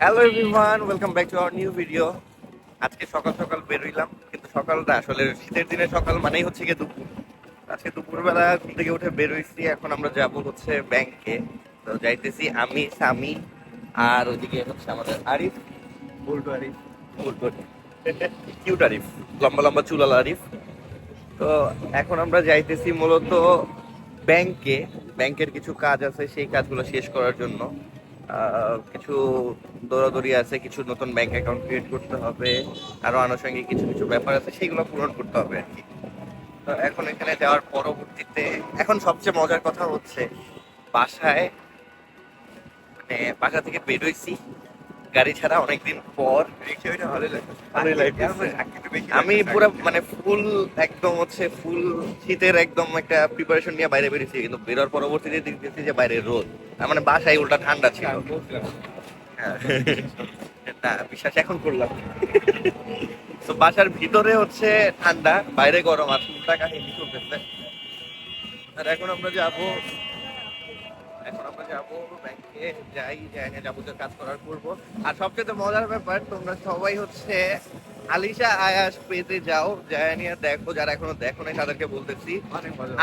Hello everyone welcome back to our new video আজকে সকাল সকাল বেরোইলাম কিন্তু সকালটা আসলে শীতের দিনে সকাল মানেই হচ্ছে গিয়ে দুপুর। আজকে দুপুরবেলা ঘুম থেকে উঠে বেরোইছি এখন আমরা যাব হচ্ছে ব্যাংকে তো যাইতেছি আমি সামি আর ওইদিকে হচ্ছে আমাদের আরিফ। উল্টো আরিফ। উল্টো কিউট আরিফ লম্বা লম্বা চুলাল আরিফ। তো এখন আমরা যাইতেছি মূলত ব্যাংকে ব্যাংকের কিছু কাজ আছে সেই কাজগুলো শেষ করার জন্য। কিছু দৌড়াদৌড়ি আছে, কিছু নতুন ব্যাংক অ্যাকাউন্ট ক্রিয়েট করতে হবে, আরও আনুষঙ্গিক কিছু কিছু ব্যাপার আছে, সেগুলো পূরণ করতে হবে আর কি। তো এখন এখানে যাওয়ার পরবর্তীতে, এখন সবচেয়ে মজার কথা হচ্ছে, বাসায় মানে বাসা থেকে বেরোইছি গাড়ি ছাড়া অনেকদিন পর আমি পুরো মানে ফুল একদম হচ্ছে ফুল শীতের একদম একটা প্রিপারেশন নিয়ে বাইরে বেরিয়েছি কিন্তু বেরোর পরবর্তীতে দেখতেছি যে বাইরে রোদ। তার মানে বাসায় উল্টা ঠান্ডা ছিল। হ্যাঁ। না বিশ্বাস এখন করলাম। তো বাসার ভিতরে হচ্ছে ঠান্ডা বাইরে গরম আর উল্টা কাহিনী চলতেছে। আর এখন আমরা যাব আমরা যাব ব্যাংকে যাই যাই যাবতীয় কাজ করার করব। আর সবচেয়ে মজার ব্যাপার তোমরা সবাই হচ্ছে আলিশা আয়াস পেতে যাও। যায় নিয়ে দেখো যারা এখনও দেখো নাই তাদেরকে বলতেছি।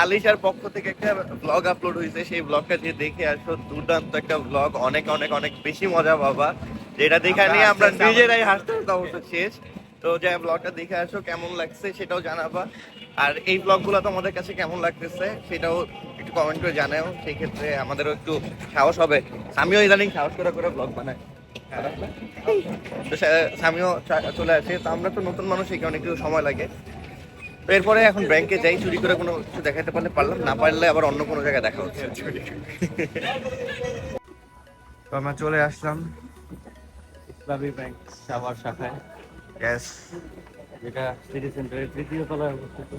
আলিশার পক্ষ থেকে একটা ব্লগ আপলোড হয়েছে। সেই ব্লগটা যে দেখে আসো দুর্দান্ত একটা ব্লগ অনেক অনেক অনেক বেশি মজা পাবা যেটা দেখা নিয়ে আমরা নিজেরাই হাসতে হাসতে শেষ। তো যে ব্লগটা দেখে আসো কেমন লাগছে সেটাও জানাবা। আর এই ব্লগগুলো তোমাদের কাছে কেমন লাগতেছে সেটাও কমেন্ট করে জানাও সেই ক্ষেত্রে আমাদেরও একটু সাহস হবে। আমিও ইদানিং সাহস করে করে ব্লগ বানাই তো সে- স্বামীও চলে আসে। তো আমরা তো নতুন মানুষ এই কারণে একটু সময় লাগে। তো এরপরে এখন ব্যাংকে যাই চুরি করে কোনো কিছু দেখাতে পারলে পারলাম না পারলে আবার অন্য কোনো জায়গায় দেখা হচ্ছে। তো আমরা চলে আসলাম। ইসলামী ব্যাংক সাভার শাখায়। গ্যাস যেটা সিটি সেন্টারের তৃতীয় তলায় অবস্থিত।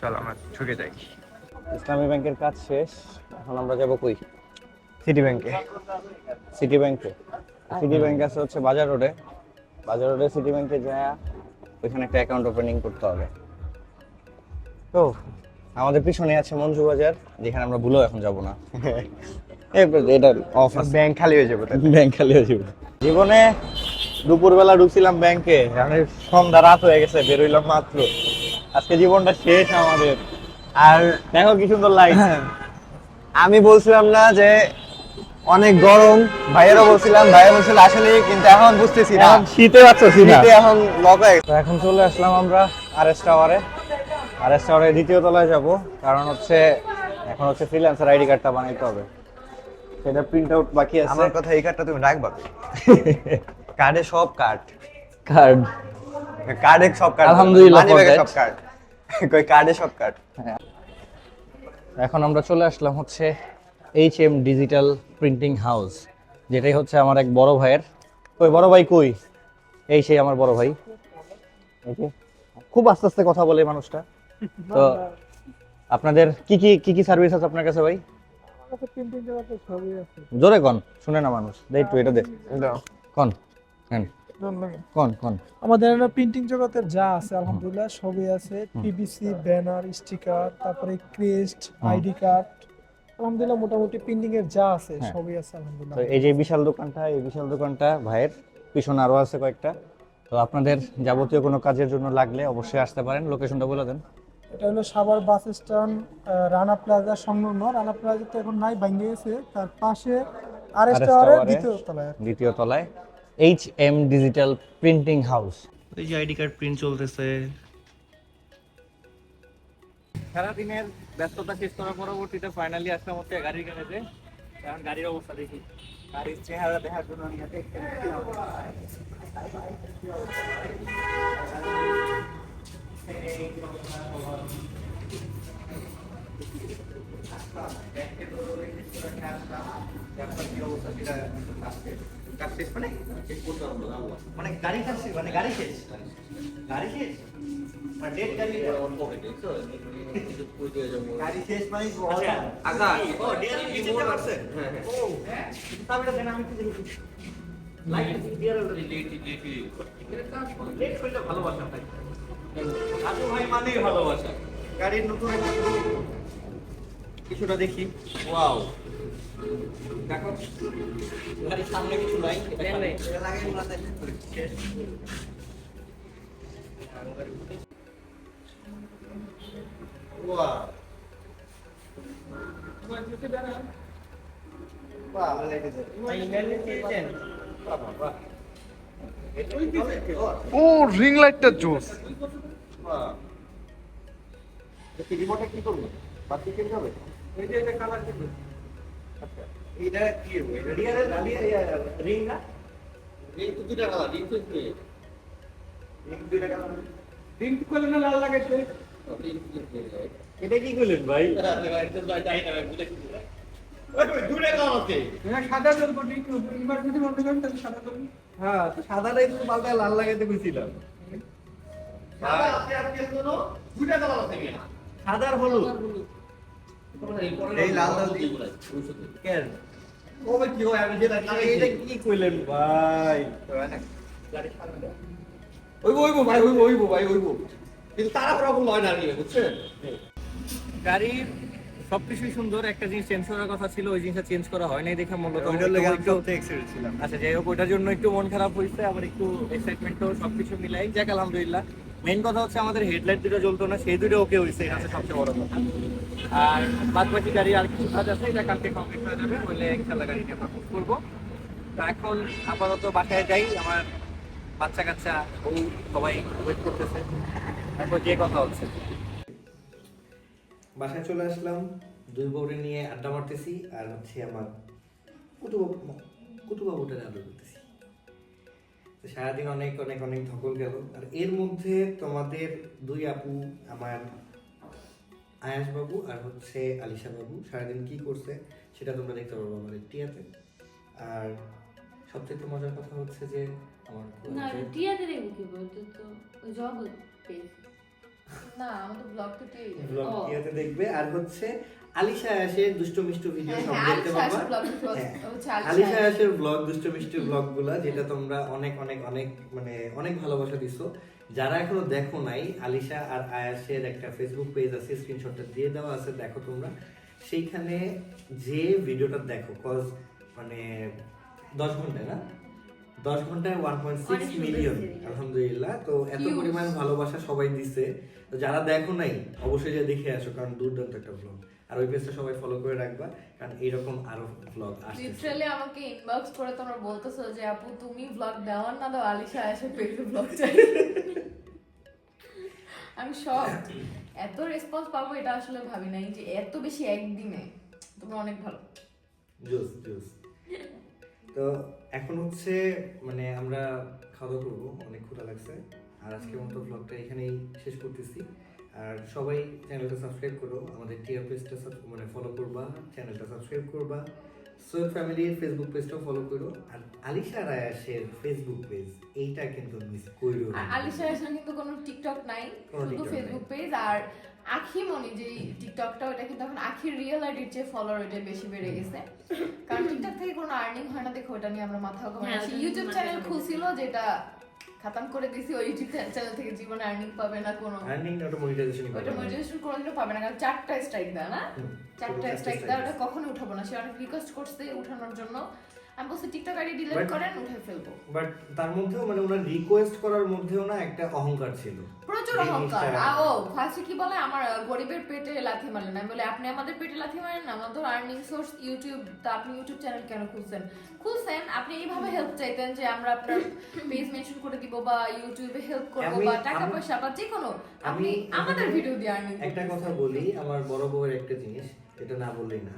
চল আমরা ঢুকে যাই। ইসলামী ব্যাংকের কাজ শেষ এখন আমরা যাব কই? সিটি ব্যাংকে। সিটি ব্যাংকে। সিটি ব্যাংক আছে হচ্ছে বাজার রোডে। বাজার রোডে সিটি ব্যাংকে যায় ওইখানে একটা অ্যাকাউন্ট ওপেনিং করতে হবে। তো আমাদের পিছনে আছে মঞ্জু বাজার যেখানে আমরা ভুলেও এখন যাব না। এটা অফ ব্যাংক খালি হয়ে যাবে ব্যাংক খালি হয়ে যাবে। জীবনে দুপুরবেলা ঢুকছিলাম ব্যাংকে মানে সন্ধ্যা রাত হয়ে গেছে বেরোইলাম মাত্র। আজকে জীবনটা শেষ আমাদের। আর দেখো কি সুন্দর লাইট আমি বলছিলাম না যে অনেক গরম ভাইয়েরও বলছিলাম ভাইয়া বলছিল আসলে কিন্তু এখন বুঝতেছি না। শীতে না শীতে এখন লক তো এখন চলে আসলাম আমরা আর এস টাওয়ারে আর এস টাওয়ারে দ্বিতীয় তলায় যাব কারণ হচ্ছে এখন হচ্ছে ফ্রিল্যান্সার আইডি কার্ডটা বানাইতে হবে। সেটা প্রিন্ট আউট বাকি আছে। আমার কথা এই কার্ডটা তুমি রাখবা? কার্ডে সব কার্ড কার্ড কার্ডে সব কার্ড আলহামদুলিল্লাহ সব কার্ড কই কার্ডে সব কার্ড এখন আমরা চলে আসলাম হচ্ছে H M digital printing house যেটাই হচ্ছে আমার এক বড় ভাইয়ের। ওই বড় ভাই কই? এই সেই আমার বড় ভাই। খুব আস্তে আস্তে কথা বলে মানুষটা। তো আপনাদের কি কি কি কি সার্ভিস আছে আপনার কাছে ভাই? জোরে কন শুনে না মানুষ। দে একটু এটা দে। কন হ্যাঁ কন কন? আমাদের প্রিন্টিং জগতের যা আছে আলহামদুলিল্লাহ সবই আছে। পিভিসি ব্যানার স্টিকার তারপরে ক্রেস্ট আইডি কার্ড আলহামদুলিল্লাহ মোটামুটি প্রিন্টিং এর যা আছে হ্যাঁ। সবই আছে আলহামদুলিল্লাহ। তো এই যে বিশাল দোকানটা এই বিশাল দোকানটা ভাইয়ের পিছনে আরও আছে কয়েকটা। তো আপনাদের যাবতীয় কোনো কাজের জন্য লাগলে অবশ্যই আসতে পারেন। লোকেশনটা বলে দেন। এটা হলো Savar bus stand Rana Plaza সংলগ্ন। রানা প্লাজা তো এখন নাই ভেঙে গেছে। তার পাশে আর টাওয়ারের দ্বিতীয় তলায়। দ্বিতীয় তলায়। H M digital printing house এই যে আইডি কার্ড প্রিন্ট চলতেছে। সারাদিনের ব্যস্ততা শেষ করার পরবর্তীতে ফাইনালি আসলাম হচ্ছে গাড়ির গ্যারেজে কারণ গাড়ির অবস্থা দেখি। গাড়ির চেহারা দেখার জন্য আমি হাতে মানে গাড়ি খাচ্ছি মানে গাড়ি শেষ গাড়ি শেষ মানে গাড়ি গাড়ি শেষ মানে আচ্ছা ও ডিয়ার কি মোড় আছে হ্যাঁ হ্যাঁ। তাহলে দেখি। গাড়ির সামনে কিছু নাই এটা লাগাই ও রিং লাইটটা জোস। রিমোটে কি করব? বাতি কিনতে হবে এই যে এটা কালার কি এটা কি রিয়ারের রিং না? রিং তো দুটা কালার রিং তো কি রিং দুটা কালার পিঙ্ক কালার না লাল লাগাইছে এটা কি করলেন ভাই? দুটা কালার আছে। এটা সাদা জল কোটি মনে করেন তাহলে সাদা জল হ্যাঁ তো সাদাটাই তো পাল্টায় লাল লাগাইতে কিনা? সাদার হলুদ। এই লাল লাল কেন? কবে কি হয় আমি যেটা এটা কি কইলেন ভাই ওইবো ওইবো ভাই ওইবো ওইবো ভাই ওইবো কিন্তু তারা প্রবলেম হয় না নিয়ে কি বুঝছেন গাড়ির সবকিছুই সুন্দর একটা জিনিস চেঞ্জ করার কথা ছিল ওই জিনিসটা চেঞ্জ করা হয় নাই দেখে মূলত আচ্ছা যাই হোক ওইটার জন্য একটু মন খারাপ হয়েছে আবার একটু এক্সাইটমেন্টও সবকিছু মিলাই। যাক আলহামদুলিল্লাহ। মেইন কথা হচ্ছে আমাদের হেডলাইট দুটো জ্বলতো না সেই দুটো ওকে হয়েছে এটা হচ্ছে সবচেয়ে বড় কথা। আর বাদ বাকি গাড়ি আর কিছু কাজ আছে এটা কালকে কমপ্লিট হয়ে যাবে বলে ইনশাল্লাহ গাড়ি নিয়ে আমরা করব। তো এখন আপাতত বাসায় যাই আমার বাচ্চা কাচ্চা বউ সবাই ওয়েট করতেছে। তারপর যে কথা হচ্ছে। বাসায় চলে আসলাম দুই বউরে নিয়ে আড্ডা মারতেছি আর হচ্ছে আমার কুটুবাবু কুটুবাবুটারে আদর করতেছি। তো সারাদিন অনেক অনেক অনেক ধকল গেল। আর এর মধ্যে তোমাদের দুই আপু আমার আয়াস বাবু আর হচ্ছে আলিশা বাবু সারাদিন কি করছে সেটা তোমরা দেখতে পারব আমাদের টিয়াতে। আর সবচেয়ে মজার কথা হচ্ছে যে আমার টিয়াতে দেখব কি বলতো? তো জগৎ পেজ না আমাদের ব্লগ তো ব্লগ টিয়াতে দেখবে আর হচ্ছে আলিশা আয়াসের দুষ্ট মিষ্টি ভিডিও সব হ্যাঁ, দেখতে হ্যাঁ। হচ্ছে আলিশা আলিশা আয়াসের ব্লগ দুষ্ট মিষ্টি ব্লগ যেটা তোমরা অনেক অনেক অনেক মানে অনেক ভালোবাসা দিছো। যারা এখনও দেখো নাই আলিশা আর আয়াসের একটা ফেসবুক পেজ আছে স্ক্রিনশটটা দিয়ে দেওয়া আছে দেখো তোমরা। সেইখানে যে ভিডিওটা দেখো কজ মানে দশ ঘন্টায় না? দশ ঘন্টায় ওয়ান পয়েন্ট সিক্স মিলিয়ন আলহামদুলিল্লাহ। তো এত. পরিমাণ ভালোবাসা সবাই দিছে। তো যারা দেখো নাই অবশ্যই যে দেখে আসো কারণ দুর্দান্ত একটা ব্লগ আর ওই পেজটা সবাই ফলো করে রাখবা কারণ এইরকম আরও ব্লগ আসছে লিটারালি আমাকে ইনবক্স করে তোমরা বলতেছো যে আপু তুমি ব্লগ দেওয়ার না দাও আলিশা আয়াসের পেজে ব্লগ চাই আমি সব এত রেসপন্স পাবো এটা আসলে ভাবি নাই যে এত বেশি একদিনে। তোমরা অনেক ভালো। জোস জোস তো এখন হচ্ছে মানে আমরা খাওয়া দাওয়া করব অনেক ক্ষুধা লাগছে। আর আজকের মতো ব্লগটা এখানেই শেষ করতেছি। আর সবাই চ্যানেলটা সাবস্ক্রাইব করো আমাদের টিআর পেজটা মানে ফলো করবা চ্যানেলটা সাবস্ক্রাইব করবা। সৈয়দ ফ্যামিলির ফেসবুক পেজটাও ফলো করো। আর আলিশা রায়াসের ফেসবুক পেজ এইটা কিন্তু মিস করো আলিশা আয়াসের কিন্তু কোনো টিকটক নাই শুধু ফেসবুক পেজ আর আখি মনি যে টিকটকটা ওটা কিন্তু এখন আখির রিয়েল আইডির চেয়ে ফলোয়ার ওটা বেশি বেড়ে গেছে। কারণ টিকটক থেকে কোনো আর্নিং হয় না দেখো ওটা নিয়ে আমরা মাথা হ্যাঁ, ঘামাচ্ছি ইউটিউব চ্যানেল। খুলছিল যেটা খাতাম করে দিছি ওই ইউটিউব চ্যানেল থেকে জীবনে আর্নিং পাবে না কোনো। আর্নিং ওটা মনিটাইজেশন ওটা মনিটাইজেশন কোনোদিনও পাবে না কারণ চারটা স্ট্রাইক দেয় না? চারটা স্ট্রাইক দেয় ওটা কখনোই উঠাবো না। সে অনেক রিকোয়েস্ট করছে উঠানোর জন্য। আমি বলছি টিকটক আইডি ডিলিট করেন উঠে ফেলব। বাট তার মধ্যেও মানে ওনার রিকোয়েস্ট করার মধ্যেও না একটা অহংকার ছিল। প্রচুর অহংকার। ও ফার্স্টে কি বলে? আমার গরিবের পেটে লাথি আমি বলে আপনি আমাদের পেটে লাথি মারেন না? আমাদের আর্নিং সোর্স ইউটিউব তা আপনি ইউটিউব চ্যানেল কেন খুলছেন? খুলছেন আপনি এইভাবে হেল্প চাইতেন যে আমরা আপনার পেজ মেনশন করে দিব বা ইউটিউবে হেল্প করব বা টাকা পয়সা বা যে কোনো আপনি আমি আমাদের ভিডিও দিয়ে আর্নিং একটা কথা বলি আমার বড় বউয়ের একটা জিনিস এটা না বললেই না।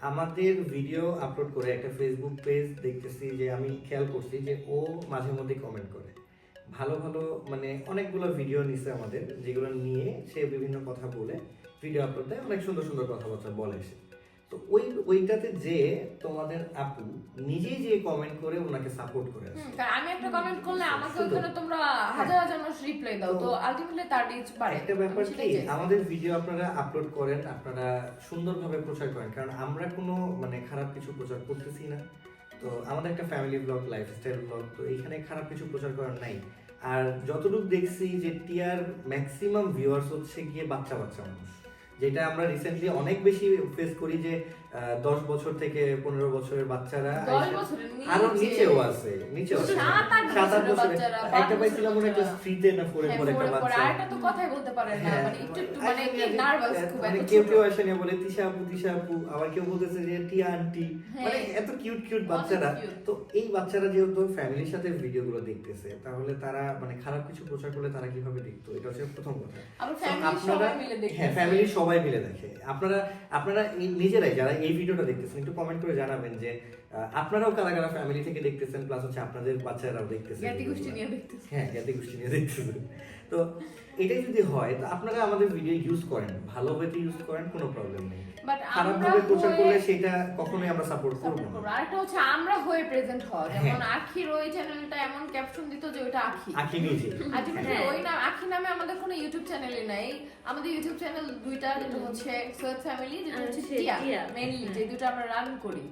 আমাদের ভিডিও আপলোড করে একটা ফেসবুক পেজ দেখতেছি যে আমি খেয়াল করছি যে ও মাঝে মধ্যে কমেন্ট করে। ভালো ভালো মানে অনেকগুলো ভিডিও নিছে আমাদের, যেগুলো নিয়ে সে বিভিন্ন কথা বলে ভিডিও আপলোড দেয়, অনেক সুন্দর সুন্দর কথাবার্তা বলে সে। তো ওই ওইটাতে যে তোমাদের আপু নিজেই যে কমেন্ট করে ওনাকে সাপোর্ট করে আমি একটা কমেন্ট করলে আমাকে। ওখানে তোমরা হাজার হাজার মানুষ রিপ্লাই দাও তো আলটিমেটলি তার রিচ বাড়ে। একটা ব্যাপার কি আমাদের ভিডিও আপনারা আপলোড করেন আপনারা সুন্দরভাবে প্রচার করেন কারণ আমরা কোনো মানে খারাপ কিছু প্রচার করতেছি না। তো আমাদের একটা ফ্যামিলি ব্লগ লাইফস্টাইল ব্লগ তো এইখানে খারাপ কিছু প্রচার করার নাই। আর যতটুকু দেখছি যে টিয়ার ম্যাক্সিমাম ভিউয়ার্স হচ্ছে গিয়ে বাচ্চা বাচ্চা মানুষ। যেটা আমরা রিসেন্টলি অনেক বেশি ফেস করি যে দশ বছর থেকে পনেরো বছরের বাচ্চারা আরও নিচেও আছে নিচেও সাত আট বছরের একটা পাইছিলাম মনে বছরের একটা স্ত্রীতে না ফোরে হ্যাঁ, পরে একটা বাচ্চা। আরেকটা তো কথাই বলতে পারে না হ্যাঁ, মানে একটু একটু মানে নার্ভাস খুব মানে কেউ কেউ আসে নিয়ে বলে তিশা আপু তিশা আপু। আবার কেউ বলতেছে যে টিয়া আন্টি। হ্যাঁ। মানে এত কিউট কিউট বাচ্চারা। তো এই বাচ্চারা যেহেতু ফ্যামিলির সাথে ভিডিওগুলো দেখতেছে তাহলে তারা মানে খারাপ কিছু প্রচার করলে তারা কীভাবে দেখতো? এটা হচ্ছে প্রথম কথা। দেখতে হ্যাঁ ফ্যামিলি সবাই মিলে দেখে। আপনারা আপনারা নিজেরাই যারা এই ভিডিওটা দেখতেছেন একটু কমেন্ট করে জানাবেন যে আপনারাও কারা কারা ফ্যামিলি থেকে দেখতেছেন প্লাস হচ্ছে আপনাদের বাচ্চারাও দেখতেছেন। জ্ঞাতি গোষ্ঠী নিয়ে দেখতেছেন। হ্যাঁ জ্ঞাতি গোষ্ঠী নিয়ে দেখতেছেন। তো এটাই যদি হয় তো আপনারা আমাদের ভিডিও ইউজ করেন। ভালো ওয়েতে ইউজ করেন কোনো প্রবলেম নেই। বাট খারাপ আমরা ভাবে প্রচার করলে সেটা কখনোই আমরা সাপোর্ট করব না। আরেকটা হচ্ছে আমরা হয়ে প্রেজেন্ট হওয়া। যেমন হ্যাঁ। আখির ওই চ্যানেলটা এমন ক্যাপশন দিত যে ওইটা আখি। আখি নিজে ওই নাম আখি নামে আমাদের কোনো ইউটিউব চ্যানেলই নাই। আমাদের ইউটিউব চ্যানেল দুইটা যেটা হচ্ছে সৈয়দ ফ্যামিলি যেটা আর হচ্ছে টিয়া। মেইনলি হ্যাঁ। যে দুটো আমরা রান করি।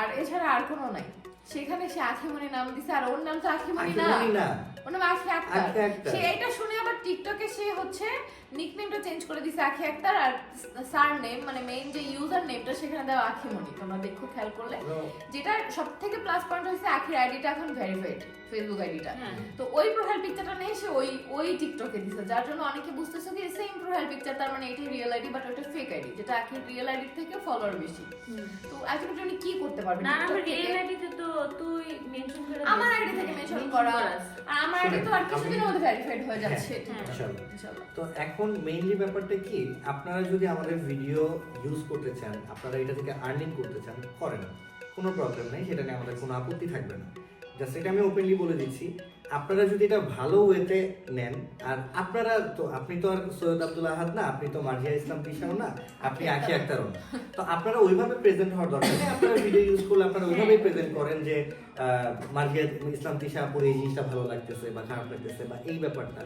আর এছাড়া আর কোনো নাই। সেখানে সে আখিমণি নাম দিছে আর ওর নাম তো আখিমণি না। ওর নাম আখি আক্তার। সে এটা শুনে আবার টিকটকে সে হচ্ছে নিকনেমটা চেঞ্জ করে দিছে আখি আক্তার আর সার নেম মানে মেইন যে ইউজার নেমটা সেখানে দেওয়া আখিমণি তোমরা দেখো খেয়াল করলে। যেটা সব থেকে প্লাস পয়েন্ট হচ্ছে আখির আইডিটা এখন ভেরিফাইড ফেসবুক আইডিটা। তো ওই প্রোফাইল পিকচারটা নিয়ে সে ওই ওই টিকটকে দিছে যার জন্য অনেকে বুঝতেছে কি সেম প্রোফাইল পিকচার তার মানে রিয়েল আইডি বাট ওটা ফেক আইডি যেটা আখির রিয়েল আইডি থেকে ফলোয়ার বেশি। তো উনি কি করতে পারবেন না আমার রিয়েল আইডিতে তো তুই মেনশন করে আমার আইডি থেকে মেনশন করা আর আমার তো আর কিছুদিনের মধ্যে ভেরিফাইড হয়ে যাচ্ছে হ্যাঁ। ইনশাআল্লাহ। তো এখন মেইনলি ব্যাপারটা কি আপনারা যদি আমাদের ভিডিও ইউজ করতে চান আপনারা এটা থেকে আর্নিং করতে চান করেন কোনো প্রবলেম নেই সেটা নিয়ে আমাদের কোনো আপত্তি থাকবে না জাস্ট এটা আমি ওপেনলি বলে দিচ্ছি আপনারা যদি এটা ভালো ওয়েতে নেন, আর আপনারা তো, আপনি তো আর সৈয়দ আব্দুল আহাদ না, আপনি তো মার্জিয়া ইসলাম তিশাও না, আপনি আখি আক্তারও না। তো আপনারা ওইভাবে প্রেজেন্ট হওয়ার দরকার নেই। আপনারা ভিডিও ইউজ করলে আপনারা ওইভাবেই প্রেজেন্ট করেন যে মার্জিয়া ইসলাম তিশা পরে এই জিনিসটা ভালো লাগতেছে বা খারাপ লাগতেছে বা এই ব্যাপারটা।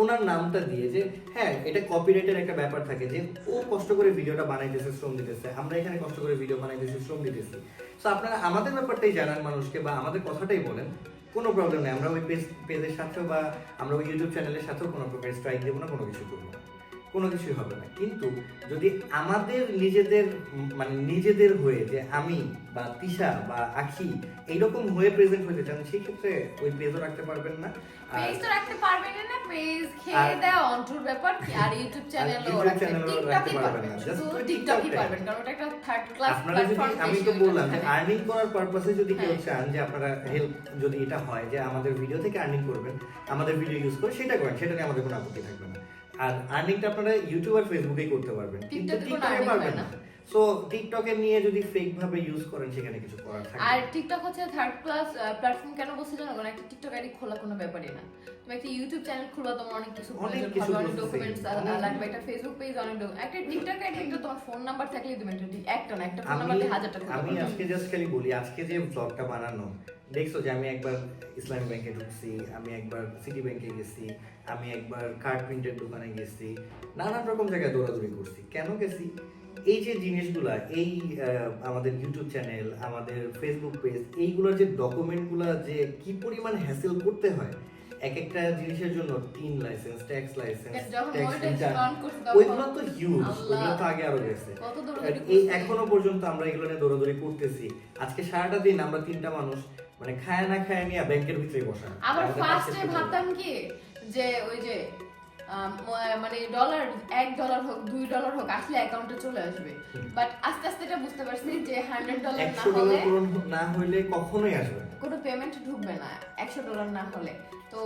ওনার নামটা দিয়ে যে হ্যাঁ এটা কপিরাইটের একটা ব্যাপার থাকে যে, ও কষ্ট করে ভিডিওটা বানাইতেছে, শ্রম দিতেছে, আমরা এখানে কষ্ট করে ভিডিও বানাইতেছি, শ্রম দিতেছি। তো আপনারা আমাদের ব্যাপারটাই জানান মানুষকে বা আমাদের কথাটাই বলেন। কোনো প্রবলেম নেই। আমরা ওই পেজ পেজের সাথেও বা আমরা ওই ইউটিউব চ্যানেলের সাথেও কোনো প্রকার স্ট্রাইক দেবো না, কোনো কিছু করব না। কোনো কিছুই হবে না কিন্তু যদি আমাদের নিজেদের মানে নিজেদের হয়ে যে আমি বা তিশা বা আখি এইরকম হয়ে প্রেজেন্ট হতে চান সেই ক্ষেত্রে ওই পেজও রাখতে পারবেন না পেজ তো রাখতে পারবেন না পেজ খেয়ে আর- অন্টুর ব্যাপার আর ইউটিউব চ্যানেলও রাখতে channel ও রাখতে টিকটকই পারবেন পারবেন না। শুধু টিকটকই পারবেন কারণ ওটা একটা থার্ড ক্লাস প্ল্যাটফর্ম আমি তো বললাম যে। আর্নিং করার পারপাসে যদি কেউ হ্যাঁ। চান যে আপনারা হেল্প যদি এটা হয় যে আমাদের ভিডিও থেকে আর্নিং করবেন আমাদের ভিডিও ইউজ করে সেটা করেন সেটা নিয়ে আমাদের কোনো আপত্তি থাকবে না আর আর্নিংটা আপনারা ইউটিউব আর ফেসবুকেই করতে পারবেন কিন্তু টিকটকে পারবেন না। সো টিকটকে নিয়ে যদি ফেক ভাবে ইউজ করেন সেখানে কিছু করার থাকবে আর টিকটক হচ্ছে থার্ড ক্লাস প্ল্যাটফর্ম কেন বলছি জানো? কারণ একটা টিকটক আইডি খোলা কোনো ব্যাপারই না। তুমি একটা ইউটিউব চ্যানেল খুলবা তোমার অনেক কিছু অনেক কিছু ডকুমেন্টস লাগবে। একটা ফেসবুক পেজ অনেক একটা টিকটক আইডি একটা তোমার ফোন নাম্বার থাকলে তুমি একটা একটা না একটা ফোন নাম্বার দিয়ে হাজারটা আমি আজকে জাস্ট খালি বলি আজকে যে ব্লগটা বানানো দেখছ যে আমি একবার ইসলামী ব্যাংকে ঢুকছি আমি একবার সিটি ব্যাংকে গেছি আমি একবার কার্ড প্রিন্টের দোকানে গেছি নানান রকম জায়গায় দৌড়াদৌড়ি করছি। কেন গেছি? এই যে জিনিসগুলা এই আমাদের ইউটিউব চ্যানেল আমাদের ফেসবুক পেজ এইগুলোর যে ডকুমেন্টগুলো যে কি পরিমাণ হ্যাসেল করতে হয় এক একটা জিনিসের জন্য তিন লাইসেন্স ট্যাক্স লাইসেন্স ওইগুলো তো হিউজ ওইগুলো তো আগে আরও গেছে। এই এখনও পর্যন্ত আমরা এগুলো নিয়ে দৌড়াদৌড়ি করতেছি। আজকে সারাটা দিন আমরা তিনটা মানুষ মানে খায় না খায় নিয়ে ব্যাংকের ভিতরে বসা আবার ফার্স্টে ভাবতাম কি যে ওই যে মানে ডলার এক ডলার হোক দুই ডলার হোক আসলে অ্যাকাউন্টে চলে আসবে। বাট আস্তে আস্তে এটা বুঝতে পারছি যে হান্ড্রেড ডলার না হলে না হইলে কখনোই আসবে কোনো পেমেন্ট ঢুকবে না একশো ডলার না হলে। তো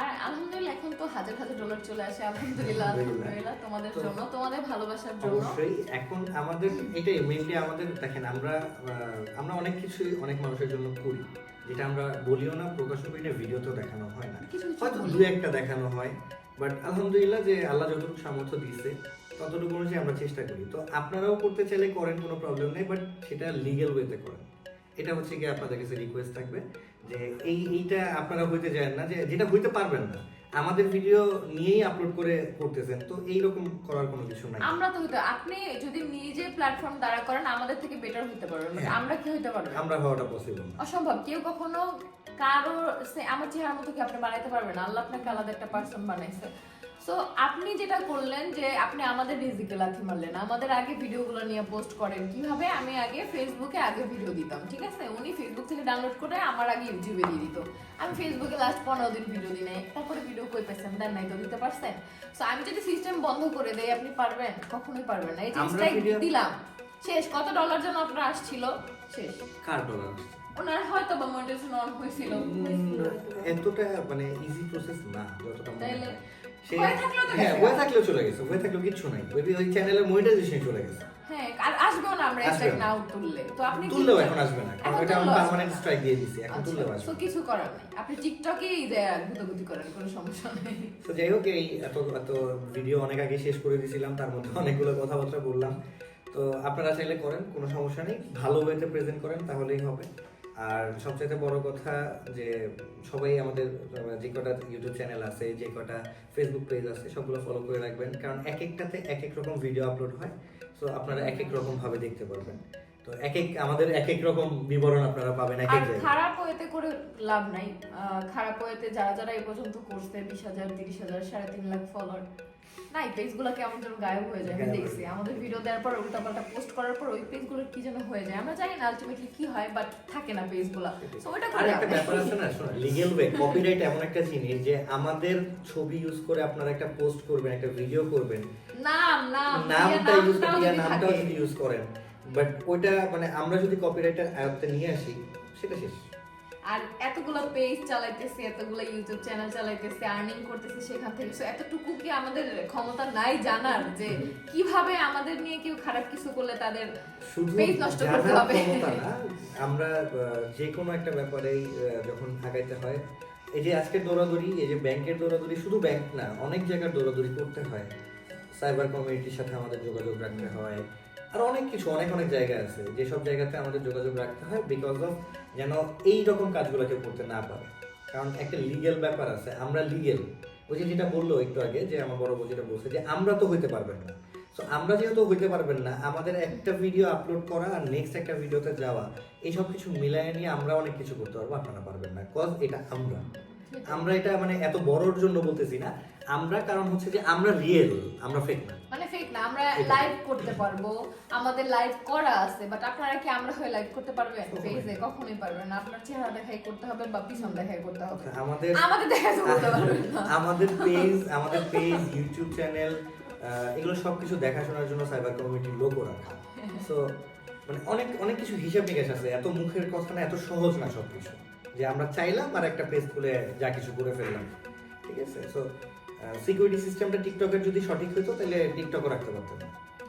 আর আলহামদুলিল্লাহ এখন তো হাজার হাজার ডলার চলে আসে আলহামদুলিল্লাহ আলহামদুলিল্লাহ। তোমাদের জন্য তোমাদের ভালোবাসার জন্য। অবশ্যই এখন আমাদের এটাই মেনলি আমাদের দেখেন আমরা আমরা অনেক কিছুই অনেক মানুষের জন্য করি। যেটা আমরা বলিও না প্রকাশও করি না ভিডিওতেও দেখানো হয় না। হয়তো দু একটা দেখানো হয় বাট আলহামদুলিল্লাহ যে আল্লাহ যতটুকু সামর্থ্য দিয়েছে ততটুকু অনুযায়ী আমরা চেষ্টা করি। তো আপনারাও করতে চাইলে করেন কোনো প্রবলেম নেই বাট সেটা লিগেল ওয়েতে করেন। এটা হচ্ছে কি আপনাদের কাছে রিকোয়েস্ট থাকবে যে এই এইটা আপনারা হইতে যায় না যে যেটা হইতে পারবেন না। আমাদের ভিডিও নিয়েই আপলোড করে করতেছেন তো এইরকম করার কোনো কিছু নাই। আমরা তো হইতো আপনি যদি নিজে প্ল্যাটফর্ম দ্বারা করেন আমাদের থেকে বেটার হতে পারবেন হ্যাঁ। আমরা কি হইতে পারব? আমরা হওয়াটা পসিবল অসম্ভব কেউ কখনো কারোর আমার চেহারার মতো কি আপনি বানাইতে পারবেন? আল্লাহ আপনাকে আলাদা একটা পার্সন বানাইছে। সো আপনি যেটা করলেন যে আপনি আমাদের রিজিকে লাথি মারলেন। আমাদের আগে ভিডিওগুলো নিয়ে পোস্ট করেন। কীভাবে? আমি আগে ফেসবুকে আগে ভিডিও দিতাম ঠিক আছে? উনি ফেসবুক থেকে ডাউনলোড করে আমার আগে ইউটিউবে দিয়ে দিত। আমি ফেসবুকে লাস্ট পনেরো দিন ভিডিও দিই নাই। তারপরে ভিডিও কই পেয়েছেন দেন নাই তো দিতে পারছেন? সো আমি যদি সিস্টেম বন্ধ করে দেই আপনি পারবেন? কখনোই পারবেন না। এই জিনিসটাই দিলাম। শেষ। কত ডলার জন্য আপনার আসছিল? শেষ। কার ডলার ওনার হয়তো বা মনিটাইজেশন অন হয়েছিল এতটা মানে ইজি প্রসেস না যতটা হয়। থাকলেও চলে গেছে থাকলেও নাই। ওই ওই চ্যানেলের মনিটাইজেশন চলে গেছে। হ্যাঁ আর আসবেও না আমরা স্ট্রাইক নাও তুললে। তো আপনি তুললেও এখন আসবে না কারণ এটা আমি পার্মানেন্ট স্ট্রাইক দিয়ে দিছি এখন আচ্ছা, তুললেও আসবে না। কিছু করার নাই। আপনি টিকটকেই গুতাগুতি করেন কোনো সমস্যা নেই। তো যাই হোক এই এত এত ভিডিও অনেক আগে শেষ করে দিয়েছিলাম তার মধ্যে অনেকগুলো কথাবার্তা বললাম। তো আপনারা চাইলে করেন কোনো সমস্যা নেই। ভালো ওয়েতে প্রেজেন্ট করেন তাহলেই হবে। আর সবচাইতে বড় কথা যে সবাই আমাদের যে কটা ইউটিউব চ্যানেল আছে যে কটা ফেসবুক পেজ আছে সবগুলো ফলো করে রাখবেন। কারণ এক একটাতে এক এক রকম ভিডিও আপলোড হয় সো আপনারা এক এক রকম ভাবে দেখতে পারবেন। তো এক এক আমাদের এক এক রকম বিবরণ আপনারা পাবেন এক এক জায়গায়। খারাপ ওয়েতে করে লাভ নাই। খারাপ ওয়েতে যারা যারা এই পর্যন্ত করছে বিশ হাজার তিরিশ হাজার সাড়ে তিন লাখ ফলোয়ার নাই পেজগুলো কেমন যেন গায়েব হয়ে যায় আমি দেখছি। আমাদের ভিডিও দেওয়ার পর উল্টাপাল্টা পোস্ট করার পর ওই পেজগুলো কি যেন হয়ে যায়। আমরা জানি না আলটিমেটলি কি হয় বাট থাকে না পেজগুলো সো ওটা করে একটা ব্যাপার আছে না শোনো লিগ্যাল ওয়ে কপিরাইট এমন একটা জিনিস যে আমাদের ছবি ইউজ করে আপনারা একটা পোস্ট করবেন একটা ভিডিও করবেন। নাম নাম নামটা ইউজ যদি। যদি ইউজ করেন। বাট ওইটা মানে আমরা যদি কপিরাইটের আয়ত্তে নিয়ে আসি সেটা শেষ। আর এতগুলো পেজ চালাইতেছে এতগুলো ইউটিউব চ্যানেল চালাইতেছে আর্নিং করতেছে সেখান থেকে। So, এতটুকু কি আমাদের ক্ষমতা নাই জানার যে কীভাবে আমাদের নিয়ে কেউ খারাপ কিছু করলে তাদের পেজ নষ্ট করতে হবে? আমরা যে কোনো একটা ব্যাপারেই আহ, যখন আগাইতে হয় এই যে আজকের দৌড়াদৌড়ি এই যে ব্যাংকের দৌড়াদৌড়ি শুধু ব্যাংক না অনেক জায়গার দৌড়াদৌড়ি করতে হয়। সাইবার কমিউনিটির সাথে আমাদের যোগাযোগ রাখতে হয়। আর অনেক কিছু, অনেক অনেক জায়গা আছে যেসব জায়গাতে আমাদের যোগাযোগ রাখতে হয় বিকজ অফ যেন এই রকম কাজগুলো কেউ করতে না পারে। কারণ একটা লিগেল ব্যাপার আছে, আমরা লিগেল ওই যে যেটা বলল একটু আগে, যে আমার বড় বউ যেটা বলছে যে আমরা তো হইতে পারবেন না। তো আমরা যেহেতু হইতে পারবেন না, আমাদের একটা ভিডিও আপলোড করা আর নেক্সট একটা ভিডিওতে যাওয়া, এইসব কিছু মিলাই নিয়ে আমরা অনেক কিছু করতে পারব, আপনারা পারবেন না কজ এটা আমরা। আমরা এটা মানে এত বড়র জন্য বলতেছি না, আমরা কারণ হচ্ছে যে আমরা রিয়েল আমরা ফেক না। মানে না আমরা লাইভ করতে পারব আমাদের লাইভ করা আছে বাট আপনারা কি আমরা হয়ে লাইভ করতে পারবেন? কখনোই। কখনোই পারবেন না। আপনার চেহারা দেখাই করতে হবে বা পিছন দেখাই করতে হবে। আমাদের আমাদের দেখা করতে পারবেন না। আমাদের পেজ আমাদের পেজ ইউটিউব চ্যানেল এগুলো সবকিছু দেখাশোনার জন্য সাইবার কমিউনিটির লোকও রাখা। সো মানে অনেক অনেক কিছু হিসাব নিকাশ আছে। এত মুখের কথা না এত সহজ না সবকিছু। যে আমরা চাইলাম আর একটা পেজ খুলে যা কিছু করে ফেললাম। ঠিক আছে? সো সিকিউরিটি সিস্টেমটা টিকটকের যদি সঠিক হতো তাহলে টিকটকও রাখতে পারতাম।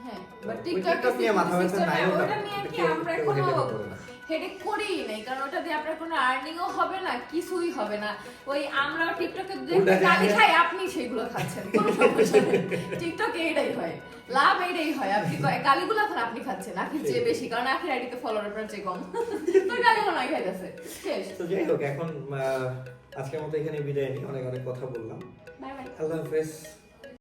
হ্যাঁ বাট টিকটক নিয়ে মাথা ব্যথা নাইও না। ওটা নিয়ে কি আমরা কোনো করে। হেডেক করেই নাই কারণ ওটা দিয়ে আপনার কোনো আর্নিংও হবে না কিছুই হবে না। ওই আমরা টিকটকে গালি খাই আপনি সেগুলো খাচ্ছেন কোনো সমস্যা নেই। টিকটকে এইটাই হয় লাভ এইটাই হয় আপনি গালিগুলো এখন আপনি খাচ্ছেন আখির চেয়ে বেশি কারণ আখির আইডিতে ফলোয়ার আপনার চেয়ে কম। তো গালিগুলো নাই খাইতেছে শেষ। তো যাই হোক এখন আজকের মতো এখানে বিদায় নিই অনেক অনেক কথা বললাম। বাই বাই আল্লাহ হাফেজ